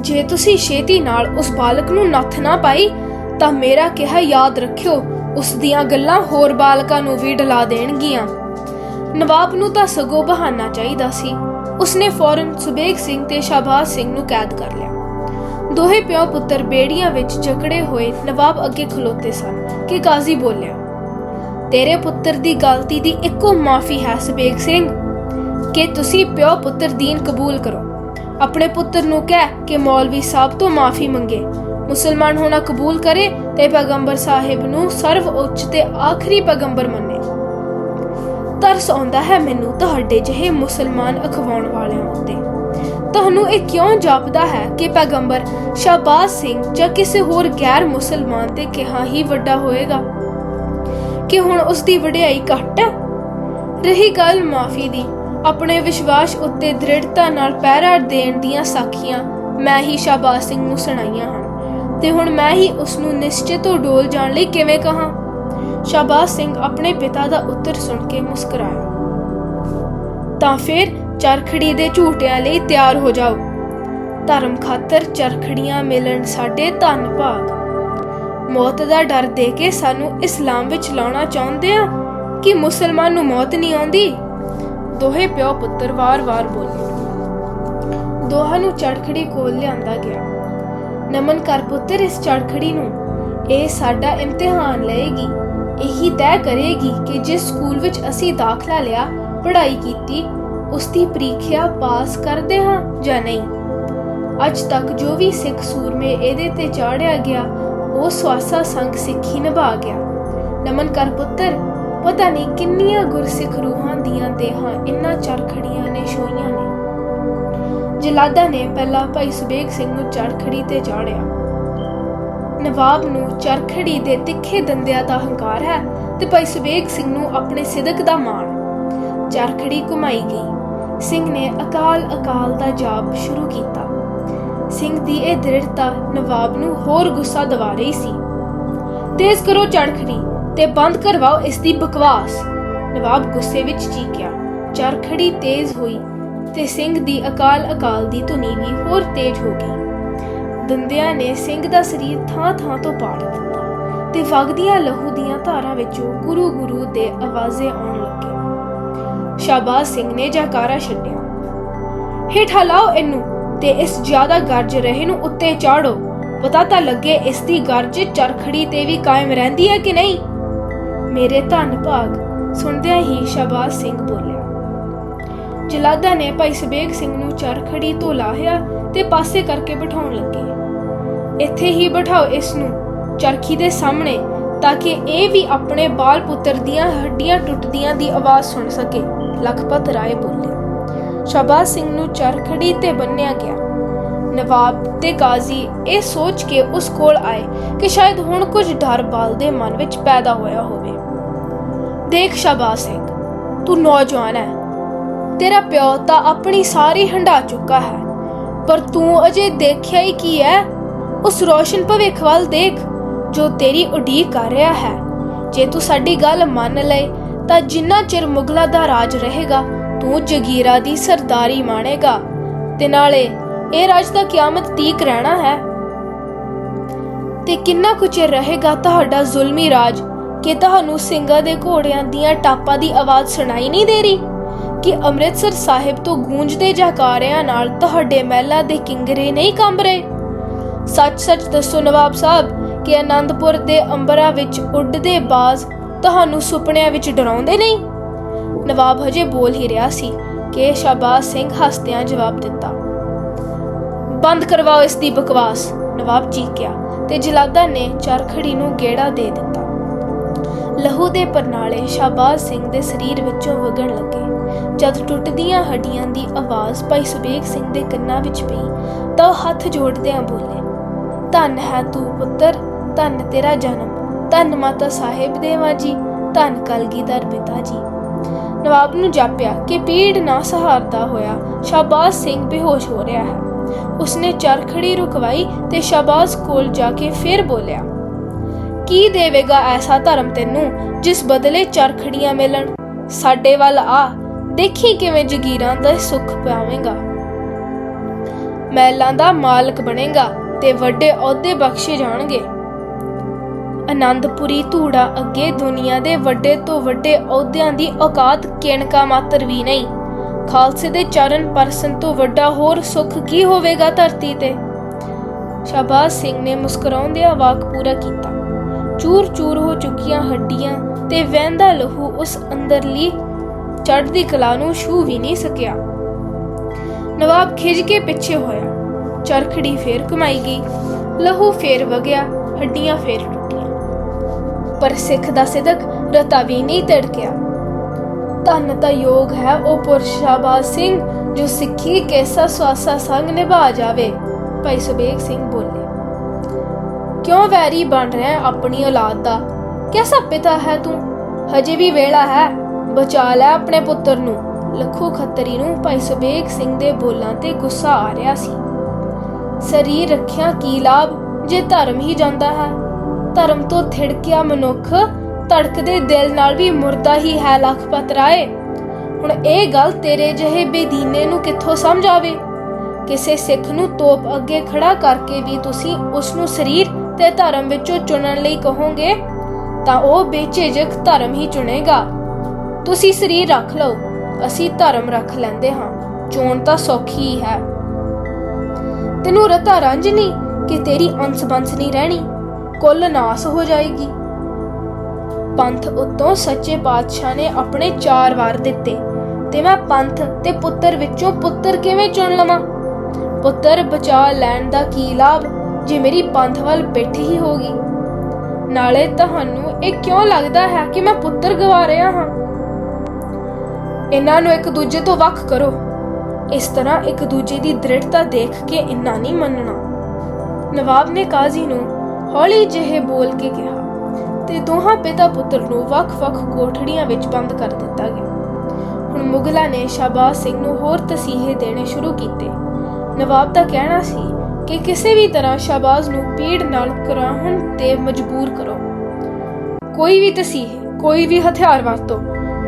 ਜੇ ਤੁਸੀਂ ਛੇਤੀ ਨਾਲ ਉਸ ਬਾਲਕ ਨੂੰ ਨੱਥ ਨਾ ਪਾਈ, ਤਾਂ ਮੇਰਾ ਕਿਹਾ ਯਾਦ ਰੱਖਿਓ, ਉਸ ਦੀਆਂ ਗੱਲਾਂ ਹੋਰ ਬਾਲਕਾਂ ਨੂੰ ਵੀ ਡਲਾ ਦੇਣਗੀਆਂ। ਨਵਾਬ ਨੂੰ ਤਾਂ ਸਗੋਂ ਬਹਾਨਾ ਚਾਹੀਦਾ ਸੀ। ਉਸਨੇ ਫੌਰਨ ਸੁਬੇਗ ਸਿੰਘ ਤੇ ਸ਼ਾਬਾਜ਼ ਸਿੰਘ ਨੂੰ ਕੈਦ ਕਰ ਲਿਆ। ਦੋਹੇ ਪਿਓ ਪੁੱਤਰ ਬੇੜੀਆਂ ਵਿੱਚ ਜਕੜੇ ਹੋਏ ਨਵਾਬ ਅੱਗੇ ਖਲੋਤੇ ਸਨ ਕਿ ਕਾਜ਼ੀ ਬੋਲਿਆ, ਤੇਰੇ ਪੁੱਤਰ ਦੀ ਗਲਤੀ ਦੀ ਇੱਕੋ ਮਾਫੀ ਹੈ ਸੁਬੇਗ ਸਿੰਘ। ਕਿ ਤੁਸੀਂ ਪਿਓ ਪੁੱਤਰ ਦੀਨ ਕਬੂਲ ਕਰੋ। ਆਪਣੇ ਪੁੱਤਰ ਨੂੰ ਕਹਿ ਕਿ ਮੌਲਵੀ ਸਾਹਿਬ ਤੋਂ ਮਾਫੀ ਮੰਗੇ। ਮੁਸਲਮਾਨ ਹੋਣਾ ਕਬੂਲ ਕਰੇ ਤੇ ਪੈਗੰਬਰ ਸਾਹਿਬ ਨੂੰ ਸਰਵ ਉੱਚ ਤੇ ਆਖਰੀ ਪੈਗੰਬਰ ਮੰਨੇ। ਤਰਸ ਆਉਂਦਾ ਹੈ ਮੈਨੂੰ ਤੁਹਾਡੇ ਜਿਹੇ ਮੁਸਲਮਾਨ ਅਖਵਾਉਣ ਵਾਲਿਆਂ ਉੱਤੇ। ਤੁਹਾਨੂੰ ਇਹ ਕਿਉਂ ਜਾਪਦਾ ਹੈ ਕਿ ਪੈਗੰਬਰ ਸ਼ਾਬਾਜ਼ ਸਿੰਘ ਜਾਂ ਕਿਸੇ ਹੋਰ ਗੈਰ ਮੁਸਲਮਾਨ ਤੇ ਕਿਹਾ ਹੀ ਵੱਡਾ ਹੋਏਗਾ? ਕਿ ਹੁਣ ਉਸ ਦੀ ਵਡਿਆਈ ਘੱਟ ਹੈ? ਰਹੀ ਗੱਲ ਮਾਫੀ ਦੀ। ਆਪਣੇ ਵਿਸ਼ਵਾਸ ਉੱਤੇ ਦ੍ਰਿੜਤਾ ਨਾਲ ਪਹਿਰਾ ਦੇਣ ਦੀਆਂ ਸਾਖੀਆਂ ਮੈਂ ਹੀ ਸ਼ਾਬਾਜ਼ ਸਿੰਘ ਨੂੰ ਸੁਣਾਈਆਂ ਹਨ। ਤੇ ਹੁਣ ਮੈਂ ਹੀ ਉਸ ਨੂੰ ਨਿਸ਼ਚੇ ਤੋਂ ਡੋਲ ਜਾਣ ਲਈ ਕਿਵੇਂ ਕਹਾਂ? ਸ਼ਾਬਾਜ਼ ਸਿੰਘ ਆਪਣੇ ਪਿਤਾ ਦਾ ਉੱਤਰ ਸੁਣ ਕੇ ਮੁਸਕਰਾਇਆ। ਤਾਂ ਫਿਰ ਚਰਖੜੀ ਦੇ ਝੂਟਿਆਂ ਲਈ ਤਿਆਰ ਹੋ ਜਾਓ। ਧਰਮ ਖਾਤਰ ਚਰਖੜੀਆਂ ਮਿਲਣ ਸਾਡੇ ਧੰਨ ਭਾਗ। ਮੌਤ ਦਾ ਡਰ ਦੇ ਕੇ ਸਾਨੂੰ ਇਸਲਾਮ ਵਿੱਚ ਲਾਉਣਾ ਚਾਹੁੰਦੇ ਆ? ਕਿ ਮੁਸਲਮਾਨ ਨੂੰ ਮੌਤ ਨਹੀਂ ਆਉਂਦੀ? ਦੋਹੇ ਪਿਓ ਪੁੱਤਰ ਵਾਰ-ਵਾਰ ਬੋਲੇ। ਦੋਹਾਂ ਨੂੰ ਚੜਖੜੀ ਕੋਲ ਲਿਆਂਦਾ ਗਿਆ। ਨਮਨ ਕਰ ਪੁੱਤਰ, ਇਸ ਚੜਖੜੀ ਨੂੰ। ਇਹ ਸਾਡਾ ਇਮਤਿਹਾਨ ਲਏਗੀ। ਇਹੀ ਤੈਅ ਕਰੇਗੀ ਕਿ ਜਿਸ ਸਕੂਲ ਵਿੱਚ ਅਸੀਂ ਦਾਖਲਾ ਲਿਆ, ਪੜ੍ਹਾਈ ਕੀਤੀ ਉਸ ਦੀ ਪ੍ਰੀਖਿਆ ਪਾਸ ਕਰਦੇ ਹਾਂ ਜਾਂ ਨਹੀਂ। ਅੱਜ ਤੱਕ ਜੋ ਵੀ ਸਿੱਖ ਸੂਰਮੇ ਇਹਦੇ ਤੇ ਚਾੜਿਆ ਗਿਆ, ਉਹ ਸਵਾਸਾ ਸੰਗ ਸਿੱਖੀ ਨਿਭਾ ਗਿਆ। ਨਮਨ ਕਰ ਪੁੱਤਰ ਪਤਾ ਨਹੀਂ ਕਿੰਨੀਆਂ ਗੁਰਸਿੱਖ ਰੂਹਾਂ ਦੀਆਂ ਦੇਹਾਂ ਇਨ੍ਹਾਂ ਚਰਖੜੀਆਂ ਨੇ ਛੋਈਆਂ ਨੇ। ਜਲਾਦਾ ਨੇ ਪਹਿਲਾਂ ਭਾਈ ਸੁਬੇਗ ਸਿੰਘ ਨੂੰ ਚੜਖੜੀ ਤੇ ਚਾੜਿਆ। ਨਵਾਬ ਨੂੰ ਚਰਖੜੀ ਦੇ ਤਿੱਖੇ ਦੰਦਿਆਂ ਦਾ ਹੰਕਾਰ ਹੈ ਤੇ ਭਾਈ ਸੁਬੇਗ ਸਿੰਘ ਨੂੰ ਆਪਣੇ ਸਿਦਕ ਦਾ ਮਾਣ। ਚਰਖੜੀ ਘੁਮਾਈ ਗਈ। ਸਿੰਘ ਨੇ ਅਕਾਲ ਅਕਾਲ ਦਾ ਜਾਪ ਸ਼ੁਰੂ ਕੀਤਾ। ਸਿੰਘ ਦੀ ਇਹ ਦ੍ਰਿੜਤਾ ਨਵਾਬ ਨੂੰ ਹੋਰ ਗੁੱਸਾ ਦਿਵਾ ਰਹੀ ਸੀ। ਤੇਜ਼ ਕਰੋ ਚਰਖੜੀ ਤੇ ਬੰਦ ਕਰਵਾਓ ਇਸ ਦੀ ਬਕਵਾਸ। ਨਵਾਬ ਗੁੱਸੇ ਵਿੱਚ ਚੀਕਿਆ। ਚਰਖੜੀ ਤੇਜ਼ ਹੋਈ ਤੇ ਸਿੰਘ ਦੀ ਅਕਾਲ ਅਕਾਲ ਦੀ ਧੁਨੀ ਵੀ ਹੋਰ ਤੇਜ਼ ਹੋ ਗਈ। ਦੰਦਿਆਂ ਨੇ ਸਿੰਘ ਦਾ ਸਰੀਰ ਥਾਂ-ਥਾਂ ਤੋਂ ਪਾੜ ਦਿੱਤਾ ਤੇ ਵਗਦੀਆਂ ਲਹੂ ਦੀਆਂ ਧਾਰਾਂ ਵਿੱਚੋਂ ਗੁਰੂ ਗੁਰੂ ਦੇ ਆਵਾਜ਼ੇ ਆਉਣ ਲੱਗੇ। ਸ਼ਾਬਾਜ਼ ਸਿੰਘ ਨੇ ਜਕਾਰਾ ਛੱਡਿਆ। ਹੇਠਾਂ ਲਾਓ ਇਹਨੂੰ ਤੇ ਇਸ ਜ਼ਿਆਦਾ ਗਰਜ ਰਹੇ ਨੂੰ ਉੱਤੇ ਚਾੜੋ। ਪਤਾ ਤਾਂ ਲੱਗੇ ਇਸ ਦੀ ਗਰਜ ਚਰਖੜੀ ਤੇ ਵੀ ਕਾਇਮ ਰਹਿੰਦੀ ਹੈ ਕਿ ਨਹੀਂ। ਮੇਰੇ ਧੰਨ ਭਾਗ। ਸੁਣਦਿਆਂ ਹੀ ਸ਼ਾਬਾਜ਼ ਸਿੰਘ ਬੋਲਿਆ, ਜਲਾਦਾ ਨੇ ਭਾਈ ਸਬੇਗ ਸਿੰਘ ਨੂੰ ਚਰਖੜੀ ਤੋਂ ਲਾਹਿਆ ਤੇ ਪਾਸੇ ਕਰਕੇ ਬਿਠਾਉਣ ਲੱਗੇ। ਇੱਥੇ ਹੀ ਬਿਠਾਓ ਇਸ ਨੂੰ ਚਰਖੀ ਦੇ ਸਾਹਮਣੇ ਤਾਂ ਕਿ ਇਹ ਵੀ ਆਪਣੇ ਬਾਲ ਪੁੱਤਰ ਦੀਆਂ ਹੱਡੀਆਂ ਟੁੱਟਦੀਆਂ ਦੀ ਆਵਾਜ਼ ਸੁਣ ਸਕੇ, ਲਖਪਤ ਰਾਏ ਬੋਲੇ। ਸ਼ਾਬਾਜ਼ ਸਿੰਘ ਨੂੰ ਚਰਖੜੀ ਤੇ ਬੰਨਿਆ ਗਿਆ। ਨਵਾਬ ਤੇ ਕਾਜ਼ੀ ਇਹ ਸੋਚ ਕੇ ਉਸ ਕੋਲ ਆਏ ਕਿ ਸ਼ਾਇਦ ਹੁਣ ਕੁਝ ਡਰ ਬਾਲ ਦੇ ਮਨ ਵਿੱਚ ਪੈਦਾ ਹੋਇਆ ਹੋਵੇ। ਦੇਖ ਸ਼ਾਬਾਜ਼ ਸਿੰਘ, ਤੂੰ ਨੌਜਵਾਨ ਹੈ। ਤੇਰਾ ਪਿਓ ਤਾਂ ਆਪਣੀ ਸਾਰੀ ਹੰਡਾ ਚੁੱਕਾ ਹੈ, ਪਰ ਤੂੰ ਅਜੇ ਦੇਖਿਆ ਹੀ ਕੀ ਹੈ? ਉਸ ਰੋਸ਼ਨ ਭਵਿੱਖ ਵੱਲ ਦੇਖ, ਜੋ ਤੇਰੀ ਉਡੀਕ ਕਰ ਰਿਹਾ ਹੈ। ਜੇ ਤੂੰ ਸਾਡੀ ਗੱਲ ਮੰਨ ਲਏ, ਤਾਂ ਜਿੰਨਾ ਚਿਰ ਮੁਗਲਾ ਦਾ ਰਾਜ ਰਹੇਗਾ, ਤੂੰ ਜਗੀਰਾ ਦੀ ਸਰਦਾਰੀ ਮਾਣੇਗਾ। ਤੇ ਨਾਲੇ, ਇਹ ਰਾਜ ਦਾ ਕਿਆਮਤ ਤੀਕ ਰਹਿਣਾ ਹੈ। ਤੇ ਕਿੰਨਾ ਕੁ ਚਿਰ ਰਹੇਗਾ ਤੁਹਾਡਾ ਜ਼ੁਲਮੀ ਰਾਜ? ਕਿ ਤੁਹਾਨੂੰ ਸਿੰਘਾਂ ਦੇ ਘੋੜਿਆਂ ਦੀਆਂ ਟਾਪਾਂ ਦੀ ਆਵਾਜ਼ ਸੁਣਾਈ ਨਹੀਂ ਦੇ ਰਹੀ? ਕਿ ਅੰਮ੍ਰਿਤਸਰ ਸਾਹਿਬ ਤੋਂ ਗੂੰਜਦੇ ਜਕਾਰਿਆਂ ਨਾਲ ਤੁਹਾਡੇ ਮਹਿਲਾ ਦੇ ਕਿੰਗਰੇ ਨਹੀਂ ਕੰਬ ਰਹੇ? ਸੱਚ-ਸੱਚ ਦੱਸੋ ਨਵਾਬ ਸਾਹਿਬ, ਕਿ ਆਨੰਦਪੁਰ ਦੇ ਅੰਬਰਾਂ ਵਿੱਚ ਉੱਡਦੇ ਬਾਜ਼ ਤੁਹਾਨੂੰ ਸੁਪਨਿਆਂ ਵਿੱਚ ਡਰਾਉਂਦੇ ਨਹੀਂ? ਨਵਾਬ ਹਜੇ ਬੋਲ ਹੀ ਰਿਹਾ ਸੀ ਕਿ ਸ਼ਾਬਾਜ਼ ਸਿੰਘ ਹੱਸਦਿਆਂ ਜਵਾਬ ਦਿੱਤਾ। ਬੰਦ ਕਰਵਾਓ ਇਸ ਦੀ ਬਕਵਾਸ, ਨਵਾਬ ਚੀਕਿਆ ਤੇ ਜਲਾਦਾ ਨੇ ਚਰਖੜੀ ਨੂੰ ਗੇੜਾ ਦੇ ਦਿੱਤਾ। ਲਹੂ ਦੇ ਪਰਨਾਲੇ ਸ਼ਾਬਾਜ਼ ਸਿੰਘ ਦੇ ਸਰੀਰ ਵਿੱਚੋਂ ਵਗਣ ਲੱਗੇ। ਜਦ ਟੁੱਟਦੀਆਂ ਹੱਡੀਆਂ ਦੀ ਆਵਾਜ਼ ਭਾਈ ਸੁਬੇਗ ਸਿੰਘ ਦੇ ਕੰਨਾਂ ਵਿੱਚ ਪਈ, ਤਾਂ ਉਹ ਹੱਥ ਜੋੜਦਿਆਂ ਬੋਲੇ, ਧੰਨ ਹੈ ਤੂੰ ਪੁੱਤਰ, ਧੰਨ ਤੇਰਾ ਜਨਮ। ਧੰਨ ਮਾਤਾ ਸਾਹਿਬ ਦੇਵਾ ਜੀ, ਧੰਨ ਕਲਗੀਧਰ ਪਿਤਾ ਜੀ। ਨਵਾਬ ਨੂੰ ਜਾਪਿਆ ਕਿ ਪੀੜ ਨਾ ਸਹਾਰਦਾ ਹੋਇਆ ਸ਼ਾਬਾਜ਼ ਸਿੰਘ ਬੇਹੋਸ਼ ਹੋ ਰਿਹਾ ਹੈ। ਉਸਨੇ ਚਰਖੜੀ ਰੁਕਵਾਈ ਤੇ ਸ਼ਾਬਾਜ਼ ਕੋਲ ਜਾ ਕੇ ਫਿਰ ਬੋਲਿਆ ਕੀ ਦੇਵੇਗਾ ਐਸਾ ਧਰਮ ਤੈਨੂੰ, ਜਿਸ ਬਦਲੇ ਚਰਖੜੀਆਂ ਮਿਲਣ? ਸਾਡੇ ਵੱਲ ਆ, ਦੇਖੀ ਕਿਵੇਂ ਜਗੀਰਾਂ ਦਾ ਸੁੱਖ ਪਾਵੇਂਗਾ। ਮਹਿਲਾਂ ਦਾ ਮਾਲਕ ਬਣੇਗਾ ਤੇ ਵੱਡੇ ਅਹੁਦੇ ਬਖਸ਼ੇ ਜਾਣਗੇ। ਆਨੰਦਪੁਰੀ ਧੂੜਾ ਅੱਗੇ ਦੁਨੀਆ ਦੇ ਵੱਡੇ ਤੋਂ ਵੱਡੇ ਅਹੁਦਿਆਂ ਦੀ ਔਕਾਤ ਕਿਣਕਾ ਮਾਤਰ ਵੀ ਨਹੀਂ। ਖਾਲਸੇ ਦੇ ਚਰਨ ਪਰਸਨ ਤੋਂ ਵੱਡਾ ਹੋਰ ਸੁੱਖ ਕੀ ਹੋਵੇਗਾ ਧਰਤੀ ਤੇ? ਸ਼ਾਬਾਜ਼ ਸਿੰਘ ਨੇ ਮੁਸਕਰਾਉਂਦਿਆਂ ਵਾਕ ਪੂਰਾ ਕੀਤਾ। ਚੂਰ-ਚੂਰ ਹੋ ਚੁੱਕੀਆਂ ਹੱਡੀਆਂ ਤੇ ਵਹਿੰਦਾ ਲਹੂ ਉਸ ਅੰਦਰਲੀ ਚੜ੍ਹਦੀ ਕਲਾ ਨੂੰ ਛੂ ਵੀ ਨਹੀਂ ਸਕਿਆ। ਨਵਾਬ ਖਿਜ ਕੇ ਪਿੱਛੇ ਹੋਇਆ। ਚਰਖੜੀ ਫੇਰ ਕਮਾਈ ਗਈ। ਲਹੂ ਫੇਰ ਵਗਿਆ, ਹੱਡੀਆਂ ਫੇਰ ਟੁੱਟੀਆਂ। ਪਰ ਸਿੱਖ ਦਾ ਸਿਦਕ ਰਤਾ ਵੀ ਨਹੀਂ ਤੜਕਿਆ ਧੰਨ ਤਾਂ ਯੋਗ ਹੈ ਉਹ ਪੁਰਸ਼ ਸਿੰਘ ਜੋ ਸਿੱਖੀ ਕੈਸਾ ਸਵਾਸਾ ਸੰਗ ਨਿਭਾ ਜਾਵੇ। ਭਾਈ ਸੁਬੇਗ ਸਿੰਘ ਬੋਲੇ। ਕਿਉਂ ਵੈਰੀ ਬਣ ਰਿਹਾ ਹੈ ਆਪਣੀ ਔਲਾਦ ਦਾ? ਕਿਹਦਾ ਪਿਤਾ ਹੈ ਤੂੰ? ਹਜੇ ਵੀ ਵੇਲਾ ਹੈ। ਬਚਾ ਲੈ ਆਪਣੇ ਪੁੱਤਰ ਨੂੰ। ਲੱਖੋ ਖੱਤਰੀ ਨੂੰ ਭਾਈ ਸੁਬੇਗ ਸਿੰਘ ਦੇ ਬੋਲਾਂ ਤੇ ਗੁੱਸਾ ਆ ਰਿਹਾ ਸੀ। ਸਰੀਰ ਰੱਖਿਆ ਕੀ ਲਾਭ? ਜੇ ਧਰਮ ਹੀ ਜਾਂਦਾ ਹੈ। ਧਰਮ ਤੋਂ ਥਿੜਕਿਆ ਮਨੁੱਖ ਧੜਕਦੇ ਦਿਲ ਨਾਲ ਵੀ ਮੁਰਦਾ ਹੀ ਹੈ ਲੱਖਪਤ ਰਾਏ ਹੁਣ ਇਹ ਗੱਲ ਤੇਰੇ ਜਿਹੇ ਬੇਦੀਨੇ ਨੂੰ ਕਿੱਥੋਂ ਸਮਝ ਆਵੇ? ਕਿਸੇ ਸਿੱਖ ਨੂੰ ਤੋਪ ਅੱਗੇ ਖੜਾ ਕਰਕੇ ਵੀ ਤੁਸੀਂ ਉਸ ਨੂੰ ਸਰੀਰ ਤੇ ਧਰਮ ਵਿੱਚੋਂ ਚੁਣਨ ਲਈ ਕਹੋਗੇ, ਤਾਂ ਉਹ ਬੇਝਿਜਕ ਧਰਮ ਹੀ ਚੁਣੇਗਾ। ਤੁਸੀਂ ਸਰੀਰ ਰੱਖ ਲਓ, ਅਸੀਂ ਧਰਮ ਰੱਖ ਲੈਂਦੇ ਹਾਂ, ਚੋਣ ਤਾਂ ਸੌਖੀ ਹੀ ਹੈ। ਤੈਨੂੰ ਰਤਾ ਰੰਜ ਨਹੀਂ ਕਿ ਤੇਰੀ ਅੰਸ ਬੰਸ ਨਹੀਂ ਰਹਿਣੀ, ਕੁੱਲ ਨਾਸ ਹੋ ਜਾਏਗੀ। ਪੰਥ ਉਤੋਂ ਸੱਚੇ ਪਾਤਸ਼ਾਹ ਨੇ ਆਪਣੇ ਚਾਰ ਵਾਰ ਦਿੱਤੇ, ਤੇ ਮੈਂ ਪੰਥ ਤੇ ਪੁੱਤਰ ਵਿੱਚੋਂ ਪੁੱਤਰ ਕਿਵੇਂ ਚੁਣ ਲਵਾਂ? ਪੁੱਤਰ ਬਚਾ ਲੈਣ ਦਾ ਕੀ ਲਾਭ? ਜੇ ਮੇਰੀ ਪੰਥ ਵੱਲ ਪਿੱਠ ਹੀ ਹੋਗੀ ਨਾਲੇ ਤੁਹਾਨੂੰ ਇਹ ਕਿਉਂ ਲੱਗਦਾ ਹੈ ਕਿ ਮੈਂ ਪੁੱਤਰ ਗਵਾ ਰਿਹਾ ਹਾਂ? ਇਹਨਾਂ ਨੂੰ ਇੱਕ ਦੂਜੇ ਤੋਂ ਵੱਖ ਕਰੋ। ਇਸ ਤਰ੍ਹਾਂ ਇੱਕ ਦੂਜੇ ਦੀ ਦ੍ਰਿੜਤਾ ਦੇਖ ਕੇ ਇੰਨਾ ਨਹੀਂ ਮੰਨਣਾ। ਨਵਾਬ ਨੇ ਕਾਜ਼ੀ ਨੂੰ ਹੌਲੀ ਜਿਹੇ ਬੋਲ ਕੇ ਕਿਹਾ ਤੇ ਦੋਹਾਂ ਪਿਤਾ ਪੁੱਤਰ ਨੂੰ ਵੱਖ-ਵੱਖ ਕੋਠੜੀਆਂ ਵਿੱਚ ਬੰਦ ਕਰ ਦਿੱਤਾ ਗਿਆ। ਹੁਣ ਮੁਗਲਾਂ ਨੇ ਸ਼ਾਬਾਜ਼ ਸਿੰਘ ਨੂੰ ਹੋਰ ਤਸੀਹੇ ਦੇਣੇ ਸ਼ੁਰੂ ਕੀਤੇ। ਨਵਾਬ ਦਾ ਕਹਿਣਾ ਸੀ ਕਿ ਕਿਸੇ ਵੀ ਤਰ੍ਹਾਂ ਸ਼ਾਬਾਜ਼ ਨੂੰ ਪੀੜ ਨਾਲ ਕਰਾਉਣ ਤੇ ਮਜਬੂਰ ਕਰੋ। ਕੋਈ ਵੀ ਤਸੀਹੇ, ਕੋਈ ਵੀ ਹਥਿਆਰ ਵਰਤੋ,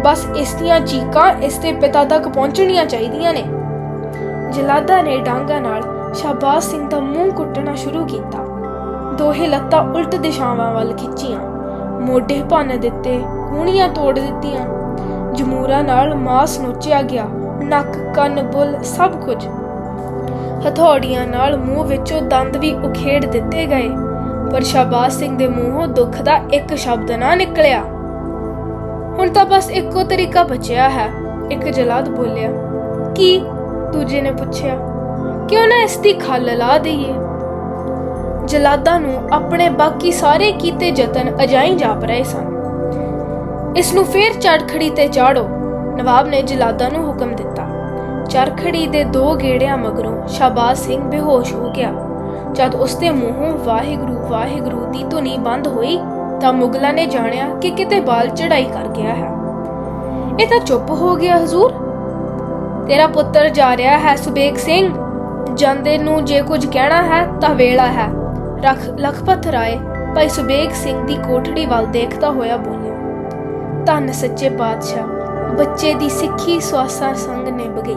ਬਸ ਇਸ ਦੀਆਂ ਚੀਕਾਂ ਇਸ ਦੇ ਪਿਤਾ ਤੱਕ ਪਹੁੰਚਣੀਆਂ ਚਾਹੀਦੀਆਂ ਨੇ। ਜਲਾਦਾ ਨੇ ਡਾਂਗਾ ਨਾਲ ਸ਼ਾਬਾਜ਼ ਸਿੰਘ ਦਾ ਮੂੰਹ ਕੁੱਟਣਾ ਸ਼ੁਰੂ ਕੀਤਾ। ਦੋਹੇ ਲੱਤਾਂ ਉਲਟ ਦਿਸ਼ਾਵਾਂ ਵੱਲ ਖਿੱਚੀਆਂ। ਮੋਢੇ ਭੰਨ ਦਿੱਤੇ ਕੂਣੀਆਂ ਤੋੜ ਦਿੱਤੀਆਂ। ਜਮੂਰਾ ਨਾਲ ਮਾਸ ਨੋਚਿਆ ਗਿਆ। ਨੱਕ, ਕੰਨ, ਬੁੱਲ ਸਭ ਕੁਝ ਹਥੌੜੀਆਂ ਨਾਲ ਮੂੰਹ ਵਿੱਚੋਂ ਦੰਦ ਵੀ ਉਖੇੜ ਦਿੱਤੇ ਗਏ, ਪਰ ਸ਼ਾਬਾਜ਼ ਸਿੰਘ ਦੇ ਮੂੰਹੋਂ ਦੁੱਖ ਦਾ ਇੱਕ ਸ਼ਬਦ ਨਾ ਨਿਕਲਿਆ। ਹੁਣ ਤਾਂ ਬਸ ਇੱਕੋ ਤਰੀਕਾ ਬਚਿਆ ਹੈ, ਇੱਕ ਜਲਾਦ ਬੋਲਿਆ, ਕੀ? ਦੂਜੇ ਨੇ ਪੁੱਛਿਆ, ਕਿਉਂ ਨਾ ਇਸ ਦੀ ਖੱਲ ਲਾ ਦਈਏ? ਜਲਾਦਾਂ ਨੂੰ ਆਪਣੇ ਬਾਕੀ ਸਾਰੇ ਕੀਤੇ ਯਤਨ ਅਜਾਈ ਜਾਪ ਰਹੇ ਸਨ। ਇਸ ਨੂੰ ਫੇਰ ਚੜਖੜੀ ਤੇ ਚਾੜੋ, ਨਵਾਬ ਨੇ ਜਲਾਦਾਂ ਨੂੰ ਹੁਕਮ ਦਿੱਤਾ। ਚਰਖੜੀ ਦੇ ਦੋ ਗੇੜਿਆਂ ਮਗਰੋਂ ਸ਼ਾਬਾਜ਼ ਸਿੰਘ ਬੇਹੋਸ਼ ਹੋ ਗਿਆ। ਜਦ ਉਸ ਦੇ ਮੂੰਹੋਂ ਵਾਹਿਗੁਰੂ ਵਾਹਿਗੁਰੂ ਦੀ ਧੁਨੀ ਬੰਦ ਹੋਈ, ਤਾਂ ਮੁਗਲਾਂ ਨੇ ਜਾਣਿਆ ਕਿ ਕਿਤੇ ਬਾਲ ਚੜਾਈ ਕਰ ਗਿਆ ਹੈ। ਇਹ ਤਾਂ ਚੁੱਪ ਹੋ ਗਿਆ, ਹਜ਼ੂਰ। ਤੇਰਾ ਪੁੱਤਰ ਜਾ ਰਿਹਾ ਹੈ ਸੁਬੇਗ ਸਿੰਘ। ਜਾਂਦੇ ਨੂੰ ਜੇ ਕੁਝ ਕਹਿਣਾ ਹੈ, ਤਾਂ ਵੇਲਾ ਹੈ। ਰਖ ਲਖਪਤ ਰਾਏ, ਭਾਈ ਸੁਬੇਗ ਸਿੰਘ ਦੀ ਕੋਠੜੀ ਵੱਲ ਦੇਖਦਾ ਹੋਇਆ ਬੋਲਿਆ, ਧੰਨ ਸੱਚੇ ਪਾਤਸ਼ਾਹ, ਬੱਚੇ ਦੀ ਸਿੱਖੀ ਸਵਾਸਾਂ ਸੰਗ ਨਿਭ ਗਈ।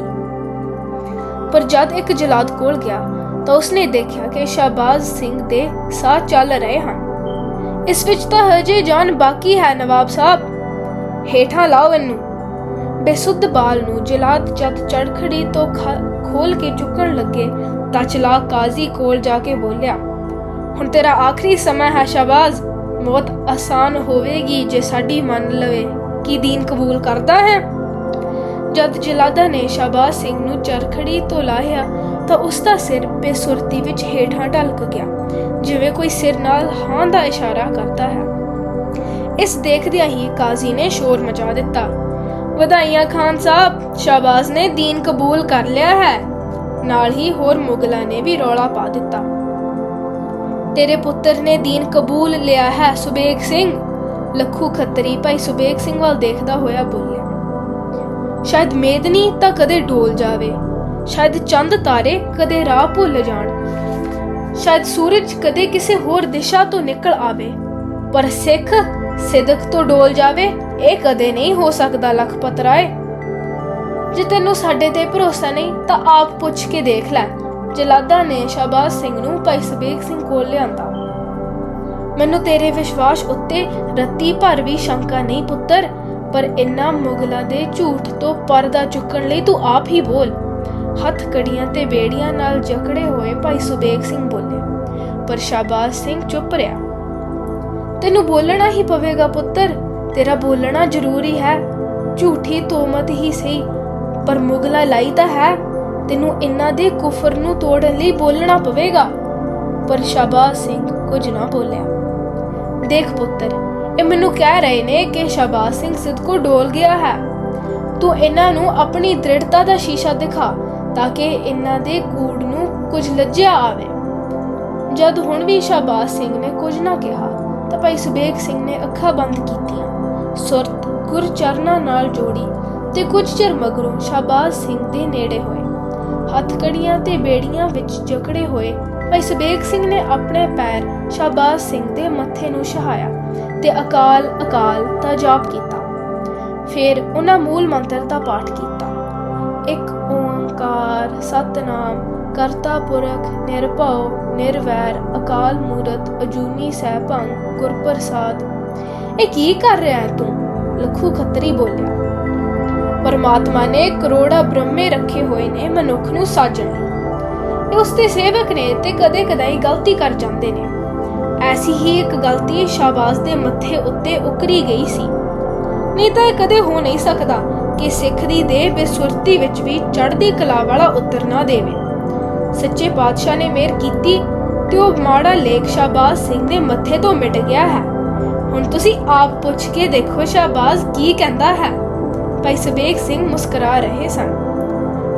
ਪਰ ਜਦ ਇੱਕ ਜਲਾਦ ਕੋਲ ਗਿਆ ਤਾਂ ਉਸਨੇ ਦੇਖਿਆ ਕਿ ਸ਼ਾਬਾਜ਼ ਸਿੰਘ ਦੇ ਸਾਹ ਚੱਲ ਰਹੇ ਹਨ। ਇਸ ਵਿੱਚ ਤਾਂ ਹਜੇ ਜਾਨ ਬਾਕੀ ਹੈ ਨਵਾਬ ਸਾਹਿਬ। ਹੇਠਾਂ ਲਾਓ ਇਹਨੂੰ। ਬੇਸੁੱਧ ਬਾਲ ਨੂੰ ਜਲਾਦ ਜਦ ਚੜਖੜੀ ਤੋਂ ਖੋਲ ਕੇ ਚੁੱਕਣ ਲੱਗੇ ਤਾਂ ਚਲਾਕ ਕਾਜ਼ੀ ਕੋਲ ਜਾ ਕੇ ਬੋਲਿਆ, ਹੁਣ ਤੇਰਾ ਆਖਰੀ ਸਮਾਂ ਹੈ ਸ਼ਾਬਾਜ਼ ਮੌਤ ਆਸਾਨ ਹੋਵੇਗੀ ਜੇ ਸਾਡੀ ਮੰਨ ਲਵੇ। ਕੀ ਦੀਨ ਕਬੂਲ ਕਰਦਾ ਹੈ? ਜਦ ਜਲਾਦਾ ਨੇ ਸ਼ਾਬਾਜ਼ ਸਿੰਘ ਨੂੰ ਚਰਖੜੀ ਤੋਂ ਲਾਹਿਆ, ਤਾਂ ਉਸ ਦਾ ਸਿਰ ਬੇਸੁਰਤੀ ਵਿੱਚ ਹੇਠਾਂ ਢਲਕ ਗਿਆ, ਜਿਵੇਂ ਕੋਈ ਸਿਰ ਨਾਲ ਹਾਂ ਦਾ ਇਸ਼ਾਰਾ ਕਰਦਾ ਹੈ। ਇਸ ਦੇਖਦਿਆਂ ਹੀ ਕਾਜ਼ੀ ਨੇ ਸ਼ੋਰ ਮਚਾ ਦਿੱਤਾ, ਵਧਾਈਆਂ ਖਾਨ ਸਾਹਿਬ, ਸ਼ਾਬਾਜ਼ ਨੇ ਦੀਨ ਕਬੂਲ ਕਰ ਲਿਆ ਹੈ। ਨਾਲ ਹੀ ਹੋਰ ਮੁਗਲਾਂ ਨੇ ਵੀ ਰੌਲਾ ਪਾ ਦਿੱਤਾ, ਤੇਰੇ ਪੁੱਤਰ ਨੇ ਦੀਨ ਕਬੂਲ ਲਿਆ ਹੈ ਸੁਬੇਗ ਸਿੰਘ। ਲੱਖੂ ਖੱਤਰੀ ਭਾਈ ਸੁਬੇਗ ਸਿੰਘ ਵੱਲ ਦੇਖਦਾ ਹੋਇਆ ਬੋਲਿਆ ਸ਼ਾਇਦ ਮੇਦਨੀ ਤਾਂ ਕਦੇ ਡੋਲ ਜਾਵੇ। ਸ਼ਾਇਦ ਚੰਦ ਤਾਰੇ ਕਦੇ ਰਾਹ ਭੁੱਲ ਜਾਣ। ਸ਼ਾਇਦ ਸੂਰਜ ਕਦੇ ਕਿਸੇ ਹੋਰ ਦਿਸ਼ਾ ਤੋਂ ਨਿਕਲ ਆਵੇ। ਪਰ ਸਿੱਖ ਸਿਦਕ ਤੋਂ ਡੋਲ ਜਾਵੇ, ਇਹ ਕਦੇ ਨਹੀਂ ਹੋ ਸਕਦਾ ਲਖਪਤ ਰਾਏ ਜੇ ਤੈਨੂੰ ਸਾਡੇ ਤੇ ਭਰੋਸਾ ਨਹੀਂ, ਤਾਂ ਆਪ ਪੁੱਛ ਕੇ ਦੇਖ ਲੈ। ਜਲਾਦਾ ਨੇ ਸ਼ਾਬਾਜ਼ ਸਿੰਘ ਨੂੰ ਭਾਈ ਸਬੇਗ ਸਿੰਘ ਕੋਲ ਲਿਆਂਦਾ। ਮੈਨੂੰ ਤੇਰੇ ਵਿਸ਼ਵਾਸ ਉੱਤੇ ਰੱਤੀ ਭਰ ਵੀ ਸ਼ੰਕਾ ਨਹੀਂ, ਪੁੱਤਰ। ਪਰ ਇਨ੍ਹਾਂ ਮੁਗਲਾਂ ਦੇ ਝੂਠ ਤੋਂ ਪਰਦਾ ਚੁੱਕਣ ਲਈ ਤੂੰ ਆਪ ਹੀ ਬੋਲ। ਹੱਥ ਕੜੀਆਂ ਤੇ ਬੇੜੀਆਂ ਨਾਲ ਜਕੜੇ ਹੋਏ ਭਾਈ ਸੁਬੇਗ ਸਿੰਘ ਬੋਲੇ। ਪਰ ਸ਼ਾਬਾਜ਼ ਸਿੰਘ ਚੁੱਪ ਰਿਹਾ। ਤੈਨੂੰ ਬੋਲਣਾ ਹੀ ਪਵੇਗਾ ਪੁੱਤਰ, ਤੇਰਾ ਬੋਲਣਾ ਜ਼ਰੂਰੀ ਹੈ। ਝੂਠੀ ਤੋਮਤ ਹੀ ਸਹੀ, ਪਰ ਮੁਗਲਾ ਲਾਈ ਤਾਂ ਹੈ। ਤੈਨੂੰ ਇਨ੍ਹਾਂ ਦੇ ਕੁਫਰ ਨੂੰ ਤੋੜਨ ਲਈ ਬੋਲਣਾ ਪਵੇਗਾ। ਪਰ ਸ਼ਾਬਾਜ਼ ਸਿੰਘ ਕੁਝ ਨਾ ਬੋਲਿਆ। ਦੇਖ ਪੁੱਤਰ ਇਹ ਮੈਨੂੰ ਕਹਿ ਰਹੇ ਨੇ ਕਿ ਸ਼ਾਬਾਜ਼ ਸਿੰਘ ਸਿੱਧਕੋ ਡੋਲ ਗਿਆ ਹੈ। ਤੂੰ ਇਹਨਾਂ ਨੂੰ ਆਪਣੀ ਦ੍ਰਿੜਤਾ ਦਾ ਸ਼ੀਸ਼ਾ ਦਿਖਾ ਤਾਂ ਕਿ ਇਹਨਾਂ ਦੇ ਕੂੜ ਨੂੰ ਕੁਝ ਲੱਜਿਆ ਆਵੇ। ਜਦ ਹੁਣ ਵੀ ਸ਼ਾਬਾਜ਼ ਸਿੰਘ ਨੇ ਕੁਝ ਨਾ ਕਿਹਾ ਤਾਂ ਭਾਈ ਸੁਬੇਗ ਸਿੰਘ ਨੇ ਅੱਖਾਂ ਬੰਦ ਕੀਤੀਆਂ, ਸੁਰਤ ਗੁਰਚਰਨਾਂ ਨਾਲ ਜੋੜੀ ਤੇ ਕੁਝ ਚਿਰ ਮਗਰੋਂ ਸ਼ਾਬਾਜ਼ ਸਿੰਘ ਦੇ ਨੇੜੇ ਹੋਏ। ਹੱਥ ਕੜੀਆਂ ਤੇ ਬੇੜੀਆਂ ਵਿੱਚ ਜਕੜੇ ਹੋਏ ਭਾਈ ਸੁਬੇਗ ਸਿੰਘ ਨੇ ਆਪਣੇ ਪੈਰ ਸ਼ਾਬਾਜ਼ ਸਿੰਘ ਦੇ ਮੱਥੇ ਨੂੰ ਛਹਾਇਆ ਤੇ ਅਕਾਲ ਅਕਾਲ ਦਾ ਜਾਪ ਕੀਤਾ। ਫਿਰ ਉਹਨਾਂ ਮੂਲ ਮੰਤਰ ਦਾ ਪਾਠ ਕੀਤਾ। ਇੱਕ ਓੰਕਾਰ, ਸਤਨਾਮ, ਕਰਤਾ ਪੁਰਖ, ਨਿਰਭਉ, ਨਿਰਵੈਰ, ਅਕਾਲ ਮੂਰਤ, ਅਜੂਨੀ ਸੈਭੰ ਗੁਰ ਪ੍ਰਸਾਦ ਇਹ ਕੀ ਕਰ ਰਿਹਾ ਹੈ ਤੂੰ? ਲਖੂ ਖੱਤਰੀ ਬੋਲਿਆ। ਪਰਮਾਤਮਾ ਨੇ ਕਰੋੜਾ ਬ੍ਰਹਮੇ ਰੱਖੇ ਹੋਏ ਨੇ ਮਨੁੱਖ ਨੂੰ ਸਾਜਣ ਲਈ। ਇਹ ਉਸਦੇ ਸੇਵਕ ਨੇ ਤੇ ਕਦੇ ਕਦਾਈ ਗਲਤੀ ਕਰ ਜਾਂਦੇ ਨੇ। ਐਸੀ ਹੀ ਇੱਕ ਗਲਤੀ ਸ਼ਾਬਾਜ਼ ਦੇ ਮੱਥੇ ਉੱਤੇ ਉਕਰੀ ਗਈ ਸੀ। ਨਹੀਂ ਤਾਂ ਇਹ ਕਦੇ ਹੋ ਨਹੀਂ ਸਕਦਾ ਕਿ ਸਿੱਖ ਦੀ ਦੇਹ ਬੇਸੁਰਤੀ ਵਿੱਚ ਵੀ ਚੜ੍ਹਦੀ ਕਲਾ ਵਾਲਾ ਉਤਰ ਨਾ ਦੇਵੇ। ਸੱਚੇ ਪਾਤਸ਼ਾਹ ਨੇ ਮਿਹਰ ਕੀਤੀ ਤੇ ਉਹ ਮਾੜਾ ਲੇਖ ਸ਼ਾਬਾਜ਼ ਸਿੰਘ ਦੇ ਮੱਥੇ ਤੋਂ ਮਿਟ ਗਿਆ ਹੈ। ਹੁਣ ਤੁਸੀਂ ਆਪ ਪੁੱਛ ਕੇ ਦੇਖੋ ਸ਼ਾਬਾਜ਼ ਕੀ ਕਹਿੰਦਾ ਹੈ। ਭਾਈ ਸਬੇਗ ਸਿੰਘ ਮੁਸਕਰਾ ਰਹੇ ਸਨ।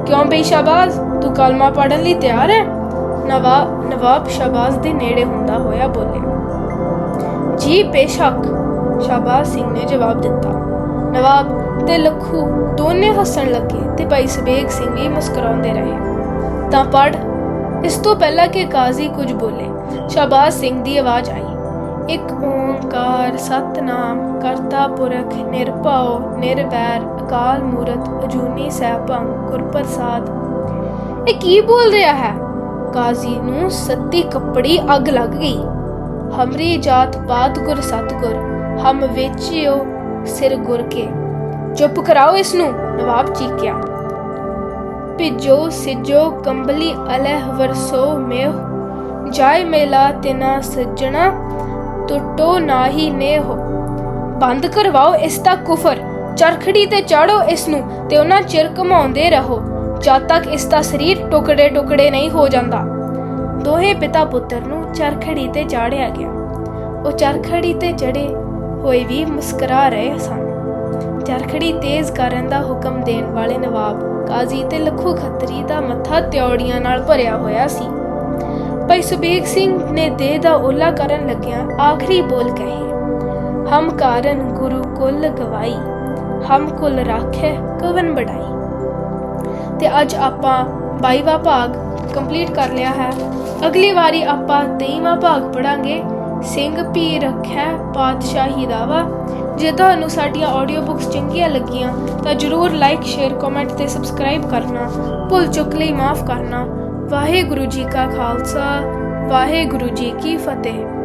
ਕਿਉਂ ਬਈ ਸ਼ਾਬਾਜ਼ ਤੂੰ ਕਲਮਾ ਪੜਨ ਲਈ ਤਿਆਰ ਹੈ? ਨਵਾਬ ਨਵਾਬ ਸ਼ਾਬਾਜ਼ ਦੇ ਨੇੜੇ ਹੁੰਦਾ ਹੋਇਆ ਬੋਲੇ। ਜੀ ਬੇਸ਼ੱਕ, ਸ਼ਾਬਾਜ਼ ਸਿੰਘ ਨੇ ਜਵਾਬ ਦਿੱਤਾ। ਨਵਾਬ, ਤੇ ਲੱਖੂ ਦੋਨੇ ਹੱਸਣ ਲੱਗੇ ਤੇ ਭਾਈ ਸਬੇਗ ਸਿੰਘ ਵੀ ਮੁਸਕਰਾਉਂਦੇ ਰਹੇ। ਤਾਂ ਪੜ ਇਸ ਤੋਂ ਪਹਿਲਾਂ ਕਿ ਕਾਜ਼ੀ ਕੁਝ ਬੋਲੇ, ਸ਼ਾਬਾਜ਼ ਸਿੰਘ ਦੀ ਆਵਾਜ਼ ਆਈ। ਇੱਕ ਓੰਕਾਰ ਸਤਨਾਮ ਕਰਤਾ ਪੁਰਖ ਨਿਰਭਉ, ਨਿਰਵੈਰ, ਅਕਾਲ ਮੂਰਤ, ਅਜੂਨੀ ਸੈਭੰ ਗੁਰ ਪ੍ਰਸਾਦ ਇਹ ਕੀ ਬੋਲ ਰਿਹਾ ਹੈ? ਕਾਜ਼ੀ ਨੂੰ ਸੱਤੀ ਕੱਪੜੀ ਅੱਗ ਲੱਗ ਗਈ। ਹਮਰੀ ਜਾਤ ਪਾਤ ਗੁਰ ਸਤਗੁਰ, ਹਮ ਵੇਚਿਓ ਸਿਰ ਗੁਰ ਕੇ। ਚੁੱਪ ਕਰਾਓ ਇਸ ਨੂੰ ਨਵਾਬ ਚੀਕਿਆ ਭਿਜੋ, ਸਿਜੋ, ਕੰਬਲੀ ਅਲਹ ਵਰਸੋ ਮੇਹ ਜਾਏ ਮੇਲਾ ਤਿਨਾ ਸੱਜਣਾ, ਟੁੱਟੋ ਨਾਹੀ ਨੇਹ। ਹੋ ਬੰਦ ਕਰਵਾਓ ਇਸ ਦਾ ਕੁਫਰ, ਚਰਖੜੀ ਤੇ ਚਾੜੋ ਇਸ ਨੂੰ ਤੇ ਉਹਨਾਂ ਚਿਰ ਘਮਾਉਂਦੇ ਰਹੋ। ਜਦ ਤੱਕ ਇਸ ਦਾ ਸਰੀਰ ਟੁਕੜੇ ਟੁਕੜੇ ਨਹੀਂ ਹੋ ਜਾਂਦਾ। ਦੋਹੇ ਪਿਤਾ ਪੁੱਤਰ ਨੂੰ ਚਰਖੜੀ ਤੇ ਚਾੜਿਆ ਗਿਆ। ਉਹ ਚਰਖੜੀ ਤੇ ਚੜੇ ਹੋਏ ਵੀ ਮੁਸਕਰਾ ਰਹੇ ਸਨ। ਚਰਖੜੀ ਤੇਜ਼ ਕਰਨ ਦਾ ਹੁਕਮ ਦੇਣ ਵਾਲੇ ਨਵਾਬ ਕਾਜ਼ੀ ਤੇ ਲਖੂ ਖੱਤਰੀ ਦਾ ਮੱਥਾ ਤਿਉੜੀਆਂ ਨਾਲ ਭਰਿਆ ਹੋਇਆ ਸੀ। ਭਾਈ ਸੁਬੇਗ ਸਿੰਘ ਨੇ ਦੇਹ ਦਾ ਓਲਾ ਕਰਨ ਲੱਗਿਆ ਆਖਰੀ ਬੋਲ ਕਹੇ, ਹਮ ਕਾਰਨ ਗੁਰੂ ਕੁਲ ਗਵਾਈ, ਹਮ ਕੁਲ ਰਾਖੇ ਕਵਨ ਬੜਾਈ। ਤੇ ਅੱਜ ਆਪਾਂ 22ਵਾਂ ਭਾਗ ਕੰਪਲੀਟ ਕਰ ਲਿਆ ਹੈ। ਅਗਲੀ ਵਾਰੀ ਆਪਾਂ 23ਵਾਂ ਭਾਗ ਪੜਾਂਗੇ ਸਿੰਘ ਪੀ ਰੱਖਿਆ ਪਾਤਸ਼ਾਹੀ ਦਾਵਾ। ਜੇ ਤੁਹਾਨੂੰ ਸਾਡੀਆਂ ਆਡੀਓ ਬੁੱਕਸ ਚੰਗੀਆਂ ਲੱਗੀਆਂ, ਤਾਂ ਜਰੂਰ ਲਾਈਕ ਸ਼ੇਅਰ ਕਮੈਂਟ ਤੇ ਸਬਸਕ੍ਰਾਈਬ ਕਰਨਾ। ਭੁੱਲ ਚੁੱਕ ਲਈ ਮਾਫ ਕਰਨਾ। ਵਾਹਿਗੁਰੂ ਜੀ ਕਾ ਖਾਲਸਾ, ਵਾਹਿਗੁਰੂ ਜੀ ਕੀ ਫਤਿਹ।